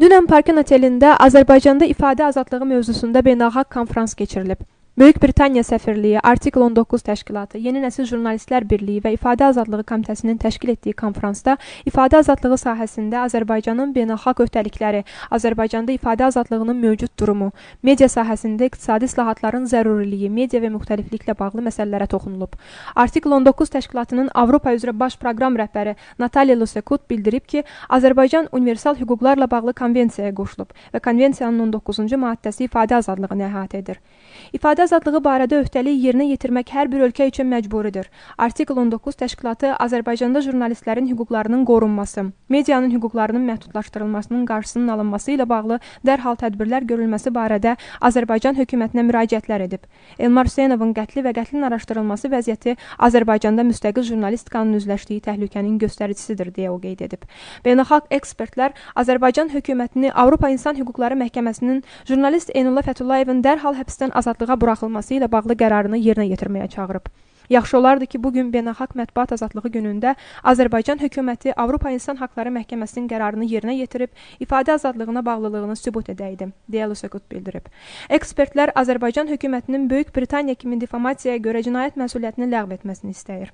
Dünən Parkın otelində Azərbaycanda ifadə azadlığı mövzusunda beynəlxalq konfrans keçirilib. Böyük Britaniya səfirliyi, Artikl 19 təşkilatı, Yeni Nəsil Jurnalistlər Birliyi və İfadə Azadlığı Komitəsinin təşkil etdiyi konfransda ifadə azadlığı sahəsində Azərbaycanın beynəlxalq öhdəlikləri, Azərbaycanda ifadə azadlığının mövcud durumu, media sahəsində iqtisadi islahatların zəruriliyi, media və müxtəlifliklə bağlı məsələlərə toxunulub. Artikl 19 təşkilatının Avropa üzrə baş proqram rəhbəri Natalya Lusekut bildirib ki, Azərbaycan universal hüquqlarla bağlı konvensiyaya qoşulub və konvensiyanın 19-cu maddəsi ifadə azadlığını əhatə edir. İfadə İfadə azadlığı barədə öhdəlik yerinə yetirmək hər bir ölkə üçün məcburidir. Artikl 19 təşkilatı Azərbaycanda jurnalistlərin hüquqlarının qorunması, medianın hüquqlarının məhdudlaşdırılmasının qarşısının alınması ilə bağlı dərhal tədbirlər görülməsi barədə Azərbaycan hökumətinə müraciətlər edib. Elmar Hüseynovun qətli və qətlin araşdırılması vəziyyəti Azərbaycanda müstəqil jurnalistikanın üzləşdiyi təhlükənin göstəricisidir deyə o qeyd edib. Beynəlxalq ekspertlər Azərbaycan hökumətini Avropa İnsan Hüquqları Məhkəməsinin jurnalist Eynullah Fətullayevin dərhal həbsdən azadlığa buraxılması buraxılması ilə bağlı qərarını yerinə yetirməyə çağırıb. Yaxşı olardı ki, bu gün Beynəlxalq Mətbuat Azadlığı günündə Azərbaycan hökuməti Avropa İnsan Haqları Məhkəməsinin qərarını yerinə yetirib ifadə azadlığına bağlılığını sübut edəydi, deyə Lusakut bildirib. Ekspertlər Azərbaycan hökumətinin Böyük Britaniya kimi difamasiya görə cinayət məsuliyyətini ləğv etməsini istəyir.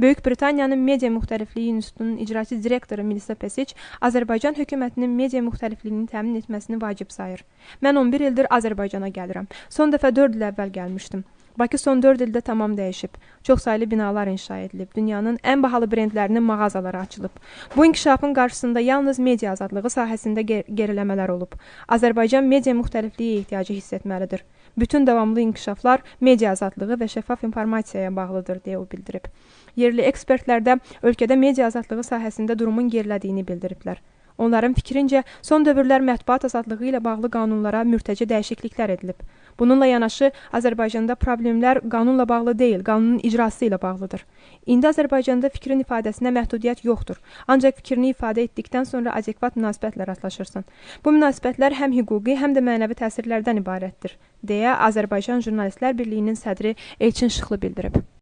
Böyük Britaniyanın Media Müxtəlifliyi İnstitutunun icraçı direktoru Melissa Pesic Azərbaycan hökumətinin media müxtəlifliyini təmin etməsini vacib sayır. Mən 11 ildir Azərbaycana gəlirəm. Son dəfə 4 il əvvəl gəlmişdim. Bakı son 4 ildə tamam dəyişib. Çoxsaylı binalar inşa edilib. Dünyanın ən bahalı brendlərinin mağazaları açılıb. Bu inkişafın qarşısında yalnız media azadlığı sahəsində ger geriləmələr olub. Azərbaycan media müxtəlifliyi ehtiyacı hiss etməlidir. Bütün davamlı inkişaflar media azadlığı və şəffaf informasiyaya bağlıdır deyə o bildirib. Yerli ekspertlər də ölkədə media azadlığı sahəsində durumun gerilədiyini bildiriblər. Onların fikrincə, son dövrlər mətbuat azadlığı ilə bağlı qanunlara mürtəci dəyişikliklər edilib. Bununla yanaşı Azərbaycanda problemlər qanunla bağlı deyil, qanunun icrası ilə bağlıdır. İndi Azərbaycanda fikrin ifadəsinə məhdudiyyət yoxdur. Ancaq fikrini ifadə etdikdən sonra adekvat münasibətlə rastlaşırsan. Bu münasibətlər həm hüquqi, həm də mənəvi təsirlərdən ibarətdir, deyə Azərbaycan Jurnalistlər Birliyinin sədri Elçin Şıxlı bildirib.